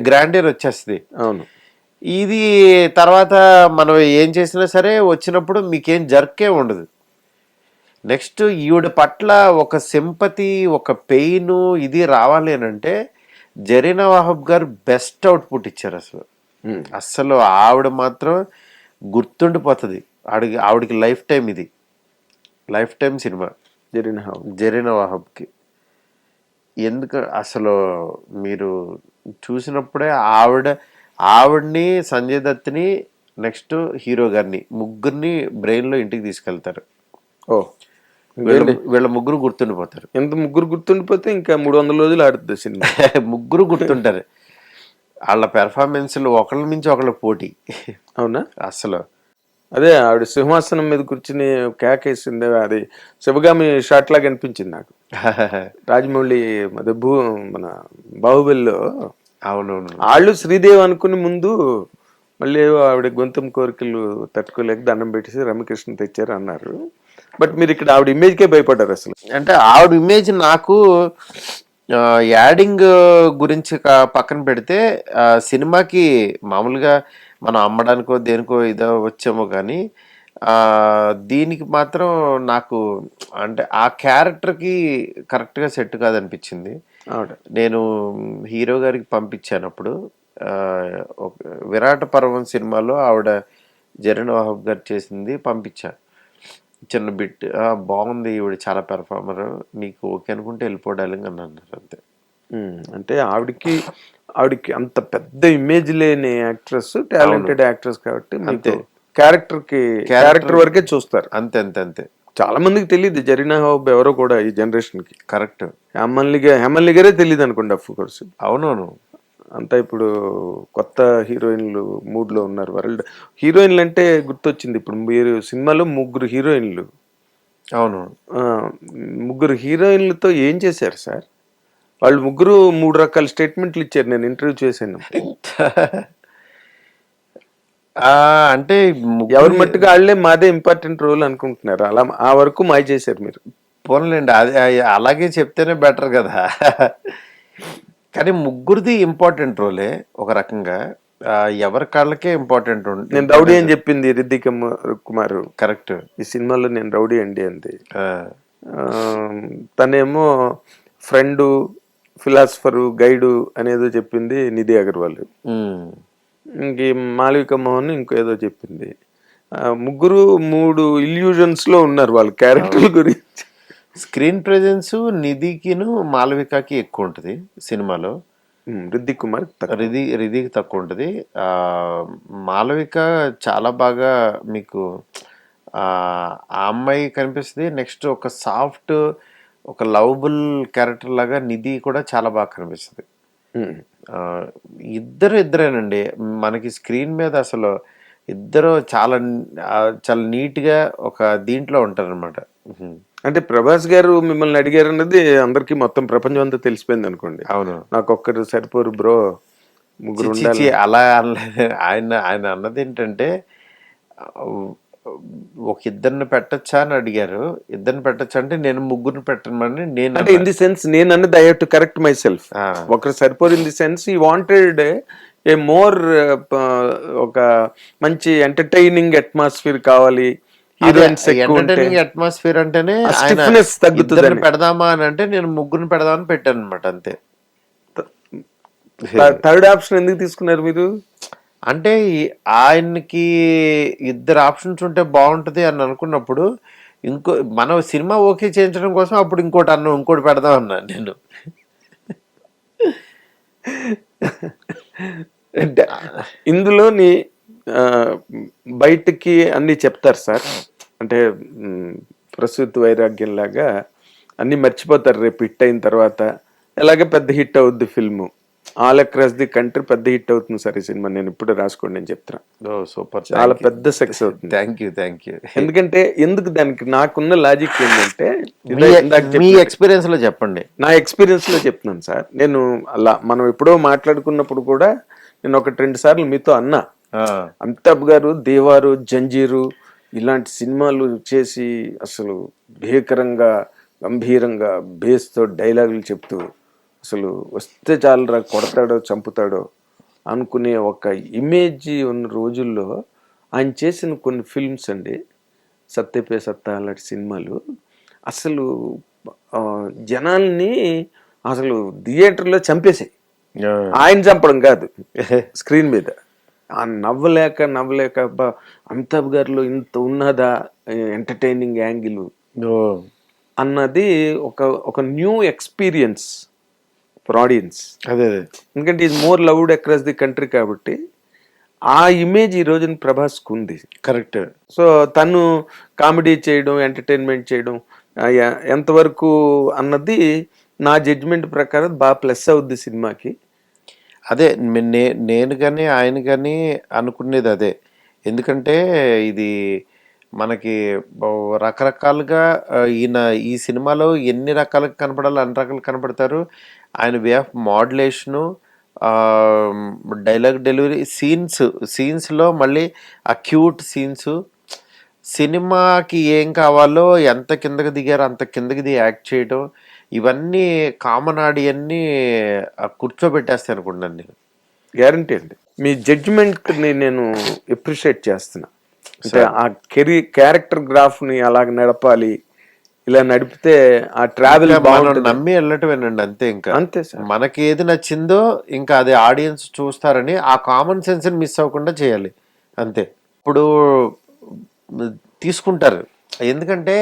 Grandeur వచ్చేస్తుంది. అవును. ఇది తర్వాత మనం ఏం చేసినా సరే వచ్చినప్పుడు మీకేం జర్కే ఉండదు. నెక్స్ట్ ఈవిడ పట్ల ఒక సింపతి ఒక పెయిన్ ఇది రావాలి అని అంటే జరీనా వాహబ్ గారు బెస్ట్ అవుట్పుట్ ఇచ్చారు అసలు. అస్సలు ఆవిడ మాత్రం గుర్తుండిపోతుంది. ఆవిడకి ఆవిడకి లైఫ్ టైం ఇది. లైఫ్ టైం సినిమా. జరిగిన హౌ జరీనా వాహబ్కి. ఎందుకు అసలు మీరు చూసినప్పుడే ఆవిడ ఆవిడ్ని సంజయ్ దత్ని నెక్స్ట్ హీరో గారిని ముగ్గురిని బ్రెయిన్లో ఇంటికి తీసుకెళ్తారు. ఓ వీళ్ళ వీళ్ళ ముగ్గురు గుర్తుండిపోతారు. ఎంత ముగ్గురు గుర్తుండిపోతే ఇంకా మూడు వందల రోజులు ఆడుతుంది సినిమా. ముగ్గురు గుర్తుంటారు. వాళ్ళ పెర్ఫార్మెన్స్లు ఒకళ్ళ మించి ఒకళ్ళ పోటీ. అవునా? అసలు అదే ఆవిడ సింహాసనం మీద కూర్చుని కేకేసింది అది శివగామి షాట్ లాగా అనిపించింది నాకు. రాజమౌళి అదే భూ మన బాహుబలిలో అవునవును. వాళ్ళు శ్రీదేవి అనుకుని ముందు మళ్ళీ ఆవిడ గొంతం కోరికలు తట్టుకోలేక దండం పెట్టేసి రమ్యకృష్ణ తెచ్చారు అన్నారు. బట్ మీరు ఇక్కడ ఆవిడ ఇమేజ్కే భయపడ్డారు అసలు. అంటే ఆవిడ ఇమేజ్ నాకు ఆ, యాడింగ్ గురించి పక్కన పెడితే సినిమాకి మామూలుగా మనం అమ్మడానికో దేనికో ఇదో వచ్చామో కానీ ఆ, దీనికి మాత్రం నాకు అంటే ఆ క్యారెక్టర్కి కరెక్ట్గా సెట్ కాదనిపించింది. నేను హీరో గారికి పంపించాను అప్పుడు విరాట పర్వం సినిమాలో ఆవిడ జరీన్ వాహబ్ గారు చేసింది పంపించా. చిన్న బిట్ "ఆ, బాగుంది ఈవిడ చాలా పెర్ఫార్మర్ నీకు ఓకే అనుకుంటే వెళ్ళిపోవడానికి అని అన్నారు అంతే. అంటే ఆవిడకి ఆవిడకి అంత పెద్ద ఇమేజ్ లేని యాక్ట్రెస్ టాలెంటెడ్ యాక్ట్రెస్ కాబట్టి మీకు క్యారెక్టర్కి క్యారెక్టర్ వరకే చూస్తారు. అంతే అంతే అంతే. చాలా మందికి తెలియదు జరీనా హౌబ్ ఎవరో కూడా ఈ జనరేషన్కి కరెక్ట్. గా- హేమల్లి గారే తెలియదు అనుకోండి అఫ్ కోర్స్. అవునవును. అంతా ఇప్పుడు కొత్త హీరోయిన్లు మూడ్లో ఉన్నారు. వరల్డ్ హీరోయిన్లు అంటే గుర్తొచ్చింది. ఇప్పుడు మీరు సినిమాలో ముగ్గురు హీరోయిన్లు. అవును. ముగ్గురు హీరోయిన్లతో ఏం చేశారు సార్? వాళ్ళు ముగ్గురు మూడు రకాల స్టేట్మెంట్లు ఇచ్చారు. నేను ఇంటర్వ్యూ చేశాను. అంటే ఎవరి మట్టుకు వాళ్ళే మాదే ఇంపార్టెంట్ రోల్ అనుకుంటున్నారు. అలా ఆ వరకు మాయ చేశారు మీరు. పోన్లేండి అది అలాగే చెప్తేనే బెటర్ కదా. కానీ ముగ్గురిది ఇంపార్టెంట్ రోలే ఒక రకంగా. ఎవరి కాళ్ళకే ఇంపార్టెంట్ నేను రౌడీ అని చెప్పింది రిద్దిక కుమార్. కరెక్ట్ ఈ సినిమాలో నేను రౌడీ అండి అంది. ఆ, తనేమో ఫ్రెండు ఫిలాసఫరు గైడు అనేదో చెప్పింది నిధి అగర్వాల్. ఈ మాళవిక మోహన్ ఇంకో ఏదో చెప్పింది. ముగ్గురు మూడు ఇల్యూజన్స్లో ఉన్నారు వాళ్ళ క్యారెక్టర్ గురించి. స్క్రీన్ ప్రెజెన్స్ నిధికిను మాలవికకి ఎక్కువ ఉంటుంది సినిమాలో. రిద్దిక్ కుమార్. రిధి రిధికి తక్కువ ఉంటుంది. మాలవిక చాలా బాగా మీకు ఆ అమ్మాయి కనిపిస్తుంది. నెక్స్ట్ ఒక సాఫ్ట్ ఒక లవబుల్ క్యారెక్టర్ లాగా నిధి కూడా చాలా బాగా కనిపిస్తుంది. ఇద్దరు ఇద్దరేనండి. మనకి స్క్రీన్ మీద అసలు ఇద్దరు చాలా చాలా నీట్గా ఒక దీంట్లో ఉంటారనమాట అంటే ప్రభాస్ గారు మిమ్మల్ని అడిగారు అన్నది అందరికి మొత్తం ప్రపంచం అంతా తెలిసిపోయింది అనుకోండి. అవును. నాకు ఒక్కరు సరిపోరు బ్రో ముగ్గురు అలా అనలే. ఆయన ఆయన అన్నది ఏంటంటే ఒక ఇద్దరిని పెట్టచ్చా అని అడిగారు. ఇద్దరిని పెట్టచ్చా అంటే నేను ముగ్గురిని పెట్టమని నేను అంటే ఇన్ ది సెన్స్ నేను అన్నది I to correct myself. ఒకరు సరిపోరు ఇన్ ది సెన్స్ ఈ వాంటెడ్ ఏ మోర్ ఒక మంచి ఎంటర్టైనింగ్ అట్మాస్ఫియర్ కావాలి. హీరోయిన్స్ ఎంటర్టైనింగ్ అట్మాస్ఫియర్ అంటేనే ఆయన. ఇద్దరిని పెడదామా అని అంటే నేను ముగ్గురిని పెడదామని పెట్టాను అనమాట అంతే థర్డ్ ఆప్షన్ ఎందుకు తీసుకున్నారు మీరు? అంటే ఆయనకి ఇద్దరు ఆప్షన్స్ ఉంటే బాగుంటుంది అని అనుకున్నప్పుడు ఇంకో మనం సినిమా ఓకే చేయించడం కోసం అప్పుడు ఇంకోటి అన్నం ఇంకోటి పెడదాం అన్నా నేను. ఇందులోని బయటికి అన్నీ చెప్తారు సార్. అంటే ప్రసూతి వైరాగ్యం లాగా మర్చిపోతారు. రేపు హిట్ అయిన తర్వాత ఎలాగే పెద్ద హిట్ అవుద్ది film? All across the country పెద్ద హిట్ అవుతుంది సార్ ఈ సినిమా. నేను ఇప్పుడు రాసుకోండి నేను చెప్తున్నా. ఓ సూపర్. చాలా పెద్ద సక్సెస్ అవుతుంది. థ్యాంక్ యూ థ్యాంక్ యూ ఎందుకంటే ఎందుకు దానికి నాకున్న లాజిక్ ఏంటంటే మీ. ఎక్స్పీరియన్స్లో చెప్పండి. నా ఎక్స్పీరియన్స్లో చెప్తున్నాను సార్. నేను అలా మనం ఎప్పుడో మాట్లాడుకున్నప్పుడు కూడా నేను ఒకటి రెండు సార్లు మీతో అన్నా. అమితాబ్ గారు దేవారు జంజీరు ఇలాంటి సినిమాలు చేసి అసలు భీకరంగా గంభీరంగా బేస్తో డైలాగులు చెప్తూ అసలు వస్తే చాలరా కొడతాడో చంపుతాడో అనుకునే ఒక ఇమేజ్ ఉన్న రోజుల్లో ఆయన చేసిన కొన్ని ఫిల్మ్స్ అండి. సత్యపే సత్తా అలాంటి సినిమాలు. అసలు జనాల్ని అసలు థియేటర్లో చంపేసాయి. ఆయన చంపడం కాదు. స్క్రీన్ మీద. ఆ నవ్వలేక నవ్వలేక అమితాబ్ గారిలో ఇంత ఉన్నదా ఎంటర్టైనింగ్ యాంగిల్. అన్నది ఒక ఒక న్యూ ఎక్స్పీరియన్స్ ఫర్ ఆడియన్స్ అదే అదే. ఎందుకంటే ఇది more loved across the country కాబట్టి ఆ ఇమేజ్ ఈ రోజున ప్రభాస్కు ఉంది. కరెక్ట్. సో తను కామెడీ చేయడం ఎంటర్టైన్మెంట్ చేయడం ఎంతవరకు అన్నది నా జడ్జిమెంట్ ప్రకారం బాగా ప్లస్ అవుద్ది సినిమాకి. అదే నే- నేను కానీ ఆయన కానీ అనుకునేది అదే. ఎందుకంటే ఇది మనకి రకరకాలుగా ఈయన ఈ సినిమాలో ఎన్ని రకాలుగా కనపడాలో అన్ని రకాలు కనపడతారు. ఆయన way of modulation dialogue delivery scenes సీన్స్లో మళ్ళీ ఆ క్యూట్ సీన్స్. సినిమాకి ఏం కావాలో ఎంత కిందకి దిగారో అంత కిందకి దిగి యాక్ట్ చేయడం ఇవన్నీ కామన్ ఆడియన్ని కూర్చోబెట్టేస్తాయి అనుకుంటున్నాను నేను. గ్యారంటీ అండి. మీ జడ్జిమెంట్ని నేను ఎప్రిషియేట్ చేస్తున్నా. అంటే ఆ కెరీ క్యారెక్టర్ గ్రాఫ్ని అలాగ నడపాలి ఇలా నడిపితే ఆ ట్రావెల్ బాగుంటుంది. నమ్మి వెళ్ళటమేనండి అంతే ఇంకా. అంతే సార్. మనకి ఏది నచ్చిందో ఇంకా అది ఆడియన్స్ చూస్తారని ఆ కామన్ సెన్స్ మిస్ అవ్వకుండా చేయాలి అంతే. ఇప్పుడు తీసుకుంటారు. ఎందుకంటే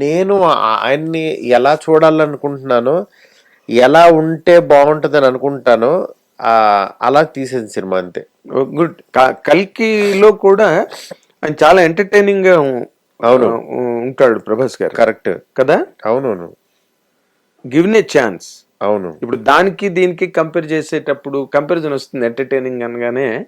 నేను ఆయన్ని ఎలా చూడాలనుకుంటున్నానో ఎలా ఉంటే బాగుంటుందని అనుకుంటానో ఆ, అలా తీసేది సినిమా అంతే. గుడ్. కల్కిలో కూడా ఆయన చాలా ఎంటర్టైనింగ్గా అవును. ఉంటాడు ప్రభాస్ గారు. కరెక్ట్. కదా? అవునవును. Given a chance. అవును. ఇప్పుడు దానికి దీనికి కంపేర్ చేసేటప్పుడు కంపారిజన్ వస్తుంది ఎంటర్టైనింగ్ అనగానే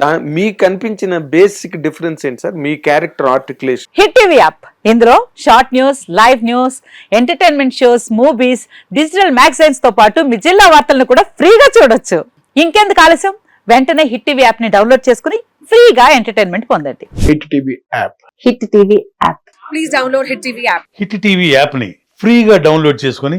దా మీకు అనిపించిన బేసిక్ డిఫరెన్స్ ఏంటి సార్? మీ character articulation hit TV app. ఇందులో short news live news entertainment shows movies digital మ్యాగజైన్స్తో పాటు మీ జిల్లా వార్తలను కూడా ఫ్రీగా చూడొచ్చు. ఇంకెందుకు ఆలస్యం? వెంటనే హిట్ టీవీ యాప్ని డౌన్లోడ్ చేసుకుని ఫ్రీగా ఎంటర్టైన్మెంట్ పొందండి. Hit TV app. Hit TV app. Please download Hit TV app. Hit TV యాప్ని ఫ్రీగా డౌన్లోడ్ చేసుకొని